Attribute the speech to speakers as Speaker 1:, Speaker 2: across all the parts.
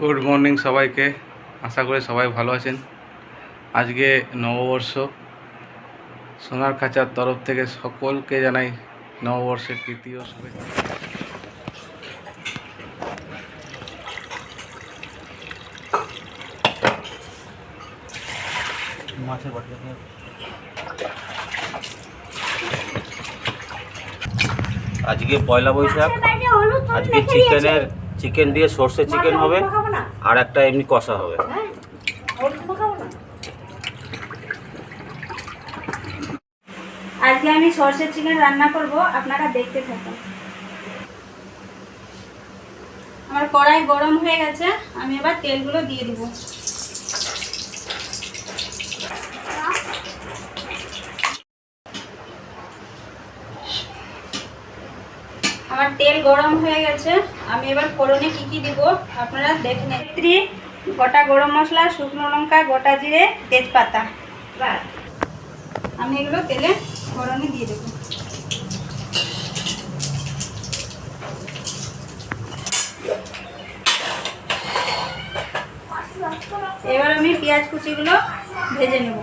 Speaker 1: Good morning সবাইকে। আশা করি সবাই ভালো আছেন। আজকে নববর্ষ। সোনার খাঁচার তরফ থেকে সকলকে জানাই নববর্ষের ও শুভেচ্ছা।
Speaker 2: আজকে পয়লা বৈশাখ। আজকে চিকেনের চিকেন দিয়ে সর্ষে চিকেন হবে আর একটা এমনি কষা হবে।
Speaker 3: আজকে আমি সর্ষের চিকেন রান্না করব আপনারা দেখতে থাকুন। আমার কড়াই গরম হয়ে গেছে আমি এবার তেলগুলো দিয়ে দিব। আমার তেল গরম হয়ে গেছে। আমি এবার ফোড়নে কি কি দিব আপনারা দেখে নেন। স্ত্রী গোটা গরম মশলা শুকনো লঙ্কা গোটা জিরে তেজপাতা। আমি এগুলো তেলে ফোড়নে দিয়ে দেবো। এবার আমি পেঁয়াজ কুচিগুলো ভেজে নেব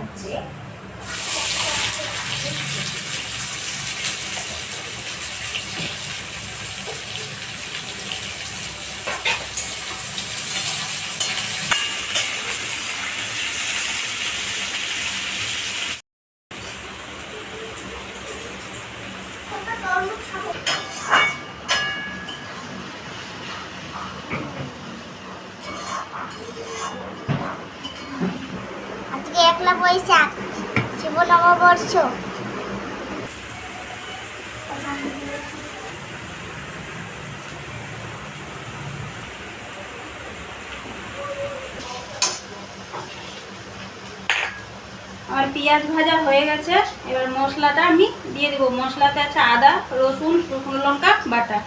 Speaker 4: আজকে একলা বৈশাখ শিব নববর্ষ
Speaker 3: আমার পেঁয়াজ ভাজা হয়ে গেছে। এবার মশলাটা আমি দিয়ে দেবো। মশলাতে আছে আদা, রসুন, শুকনো লঙ্কা, বাটা।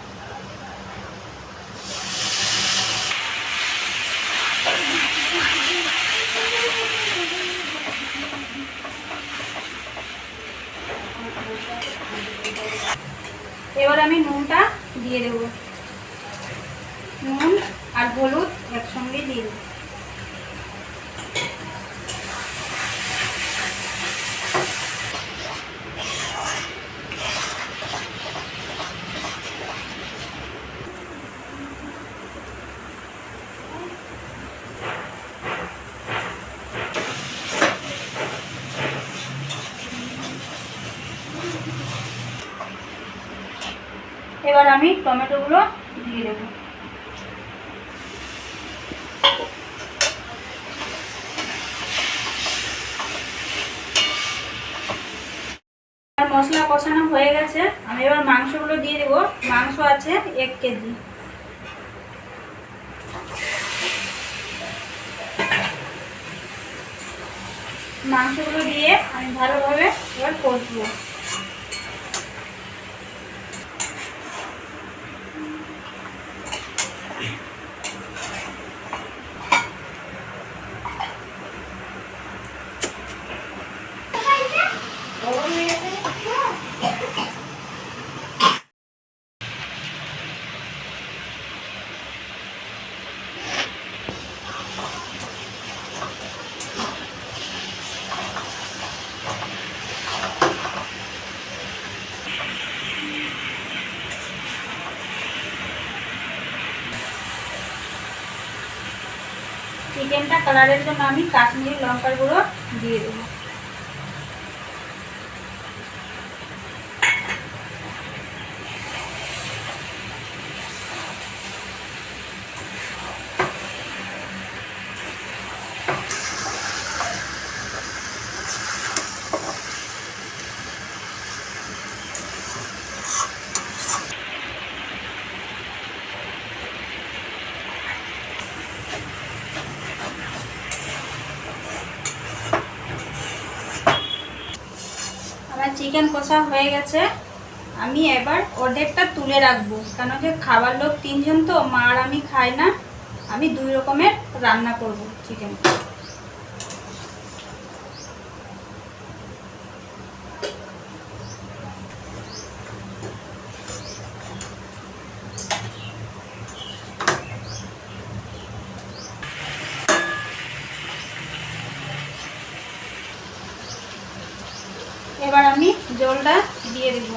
Speaker 3: এবার আমি নুনটা দিয়ে দেবো। নুন আর হলুদ একসঙ্গে দিয়ে দেবো এবার আমি টমেটোগুলো দিয়ে দেবো। মশলা কষানো হয়ে গেছে। আমি এবার মাংসগুলো দিয়ে দেবো। মাংস আছে এক কেজি। মাংসগুলো দিয়ে আমি ভালোভাবে এবার কষবো চিকেনটা কালারের জন্য আমি কাশ্মীরি লঙ্কার গুঁড়ো দিয়ে দেবো আমার চিকেন কষা হয়ে গেছে। আমি এবার অর্ধেকটা তুলে রাখব, কেন যে খাবার লোক তিনজন তো, মা আর আমি খাই না। আমি দুই রকমের রান্না করব চিকেন। জলটা দিয়ে দিব।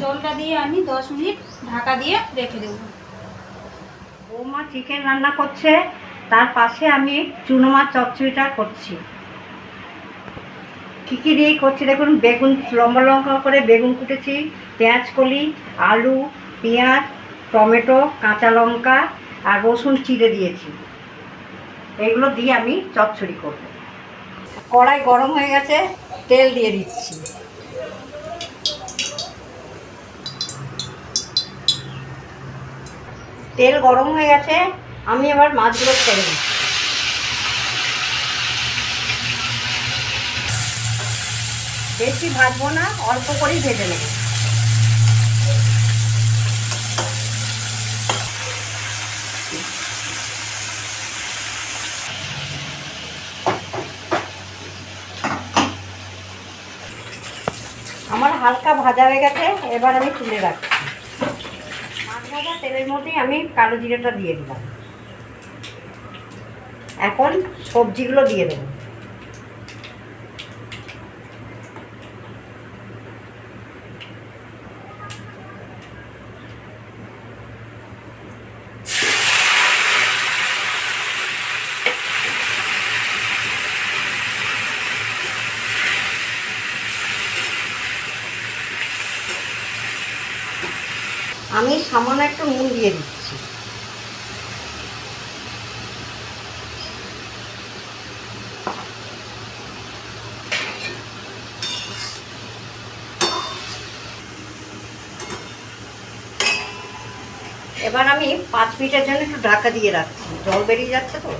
Speaker 3: জলটা দিয়ে আমি দশ মিনিট ঢাকা দিয়ে রেখে দেবো।
Speaker 5: বৌমা চিকেন রান্না করছে, তার পাশে আমি চুনো মাছ চচ্চড়িটা করছি। কী কী দিয়ে করছি দেখুন, বেগুন, লম্বা লম্বা করে বেগুন কুটেছি, পেঁয়াজ কলি, আলু, পেঁয়াজ টমেটো, কাঁচা লঙ্কা আর রসুন চিড়ে দিয়েছি। এগুলো দিয়ে আমি চচ্চড়ি করব। কড়াই গরম হয়ে গেছে, তেল দিয়ে দিচ্ছি। তেল গরম হয়ে গেছে, আমি এবার মাছগুলো ছেড়ে দিচ্ছি। বেশি ভাজবো না, অল্প করেই ভেজে নেব আমার হালকা ভাজা হয়ে গেছে, এবার আমি তুলে রাখছি। মাছ ভাজা, তেলের মধ্যেই আমি কালো জিরেটা দিয়ে দিলাম। এখন সবজিগুলো দিয়ে দেবো। আমি সামান্য একটু নুন দিয়ে দিচ্ছি। এবার আমি পাঁচ মিনিটের জন্য একটু ঢাকা দিয়ে রাখছি। জল বেরিয়ে যাচ্ছে তো?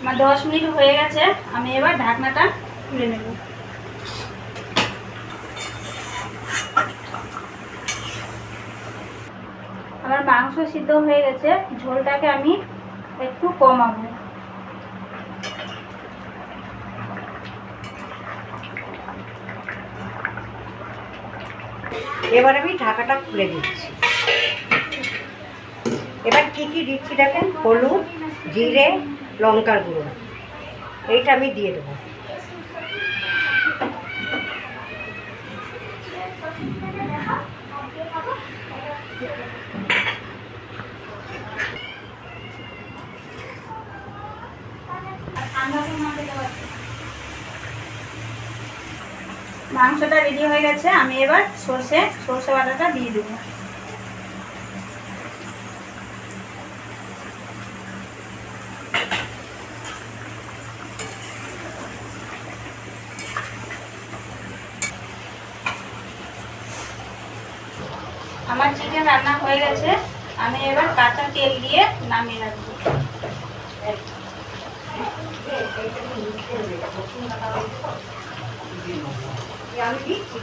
Speaker 3: আমার দশ মিনিট হয়ে গেছে। আমি এবার ঢাকনাটা খুলে নেব। আমার মাংস সিদ্ধ হয়ে গেছে, ঝোলটাকে আমি একটু কমাবো।
Speaker 5: এবার আমি ঢাকাটা খুলে দিচ্ছি। এবার কি কি দিচ্ছি দেখেন? হলুদ, জিরে, লঙ্কার গুঁড়ো। এইটা আমি দিয়ে দেবো।
Speaker 3: মাংসটা রেডি হয়ে গেছে, আমি এবার সর্ষে সর্ষে বাটাটা দিয়ে দেবো। আমার চিকেন রান্না হয়ে গেছে, আমি এবার কাঁচা তেল দিয়ে নামিয়ে রাখব।
Speaker 5: দিচ্ছি।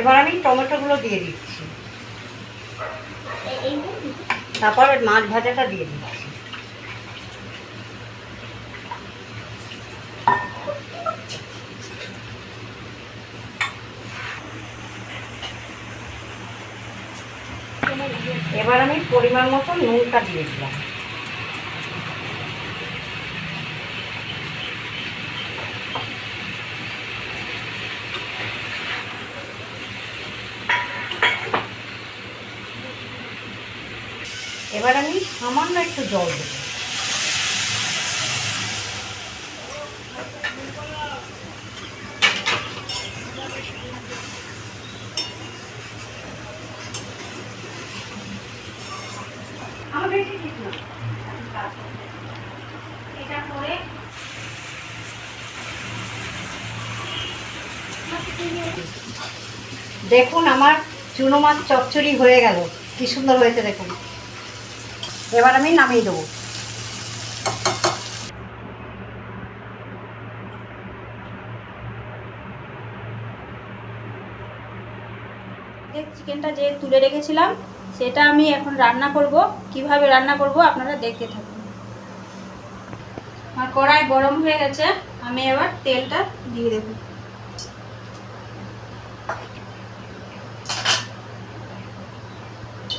Speaker 5: এবার আমি টমেটোগুলো দিয়ে দিচ্ছি। তারপর মাছ ভাজাটা দিয়ে দিচ্ছি এবার আমি পরিমাণ মতো নুনটা দিয়ে দিলাম। এবার আমি সামান্য একটু জল দেবো। দেখুন আমার চুনো মাছ চচ্চড়ি হয়ে গেল। কি সুন্দর হয়েছে দেখুন। এবার আমি নামিয়ে দেবো।
Speaker 3: চিকেনটা যে তুলে রেখেছিলাম সেটা আমি এখন রান্না করব। কীভাবে রান্না করব আপনারা দেখতে থাকুন। আমার কড়াই গরম হয়ে গেছে। আমি এবার তেলটা দিয়ে দেবো।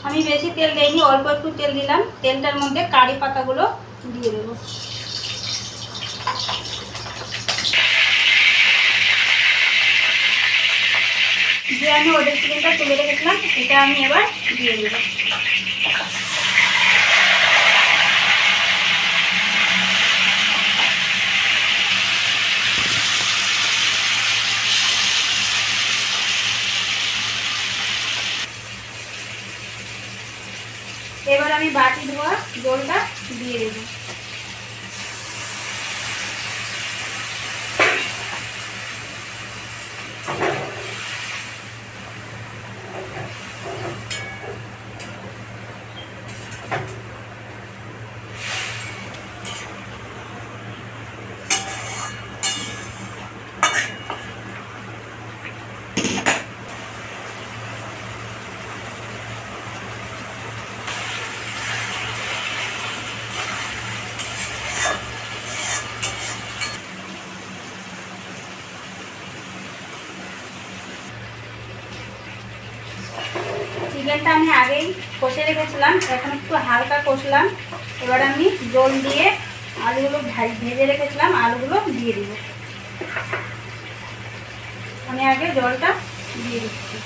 Speaker 3: আমি বেশি তেল দেইনি, অল্প একটু তেল দিলাম। তেলটার মধ্যে কারি পাতাগুলো দিয়ে দেবো। যে আমি ওদের চিকেনটা তুলে রেখেছিলাম, এটা আমি এবার দিয়ে দেবো। এবার আমি বাটি ধোয়া জলটা দিয়ে দেবো। চিকেনটা আমি আগেই কষে রেখেছিলাম, এখন একটু হালকা কষলাম। এবার আমি জল দিয়ে আলুগুলো ভেজে রেখেছিলাম, আলুগুলো দিয়ে দিব। আমি আগে জলটা দিয়ে দিচ্ছি।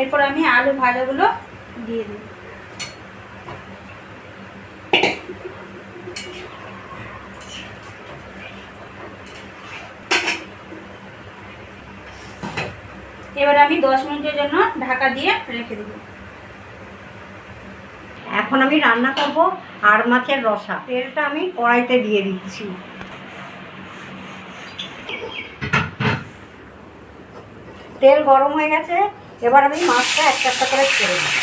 Speaker 3: এরপর আমি আলু ভাজাগুলো দিয়ে দিই এবার আমি দশ মিনিটের জন্য ঢাকা দিয়ে রেখে দেবো।
Speaker 5: এখন আমি রান্না করব আর মাছের রসা। তেলটা আমি কড়াইতে দিয়ে দিচ্ছি। তেল গরম হয়ে গেছে, এবার আমি মাছটা একটা একটা করে ছেড়ে দিই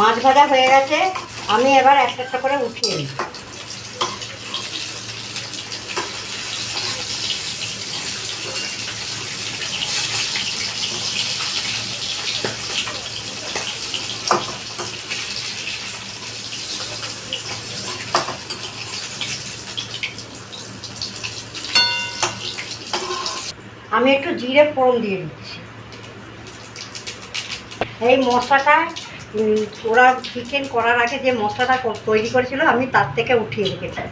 Speaker 5: মাছ ভাজা হয়ে গেছে, আমি এবার একটা একটা করে উঠিয়ে নিই। আমি একটু জিরে ফোড়ন দিয়ে দিচ্ছি। এই মশলাটা ওরা চিকেন করার আগে যে মশলাটা তৈরি করেছিল আমি তার থেকে উঠিয়ে রেখেছি।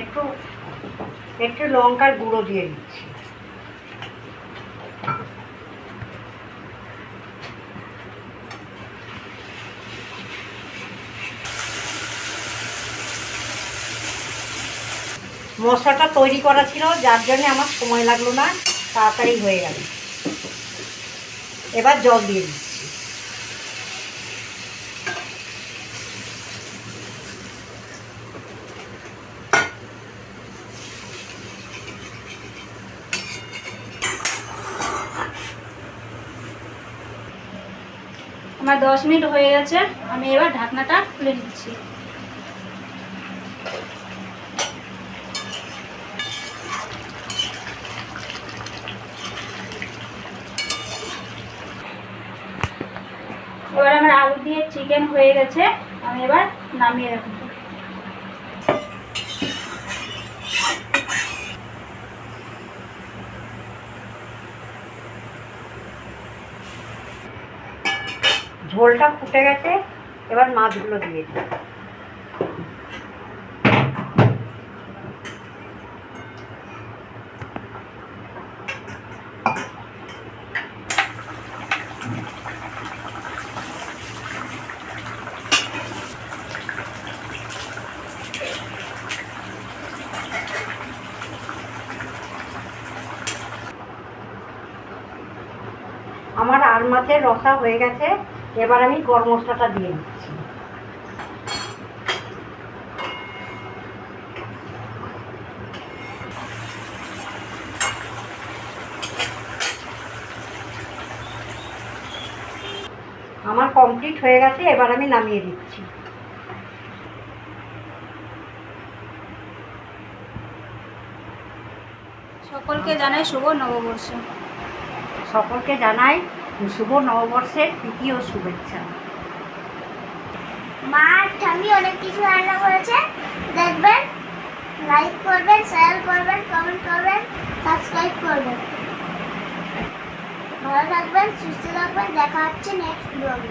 Speaker 5: একটু একটু লঙ্কার গুঁড়ো দিয়ে দিচ্ছি। মশলাটা তৈরি করা ছিল, যার জন্য আমার সময় লাগল না, তাড়াতাড়ি হয়ে গেল। এবার জল দিয়ে দিচ্ছি।
Speaker 3: দশ মিনিট হয়ে গেছে, আমি এবার ঢাকনাটা খুলে নিচ্ছি। এবার আমার আলু দিয়ে চিকেন হয়ে গেছে, আমি এবার নামিয়ে রাখব।
Speaker 5: ঝোলটা ফুটে গেছে এবার মাছগুলো দিয়ে দিই। আমার আর মাছের রসা হয়ে গেছে। এবার আমি গরম মশলাটা দিয়ে দিচ্ছি। আমার কমপ্লিট হয়ে গেছে এবার আমি নামিয়ে দিচ্ছি।
Speaker 3: সকলকে জানাই শুভ নববর্ষ।
Speaker 5: সকলকে জানাই শুভ নববর্ষের তৃতীয় শুভেচ্ছা।
Speaker 4: মা ঠামি অনেক কিছু রান্না করেছে। দেখবেন লাইক করবেন শেয়ার করবেন কমেন্ট করবেন সাবস্ক্রাইব করবেন। ভালো থাকবেন, সুস্থ থাকবেন, দেখা হচ্ছে নেক্সট ব্লগে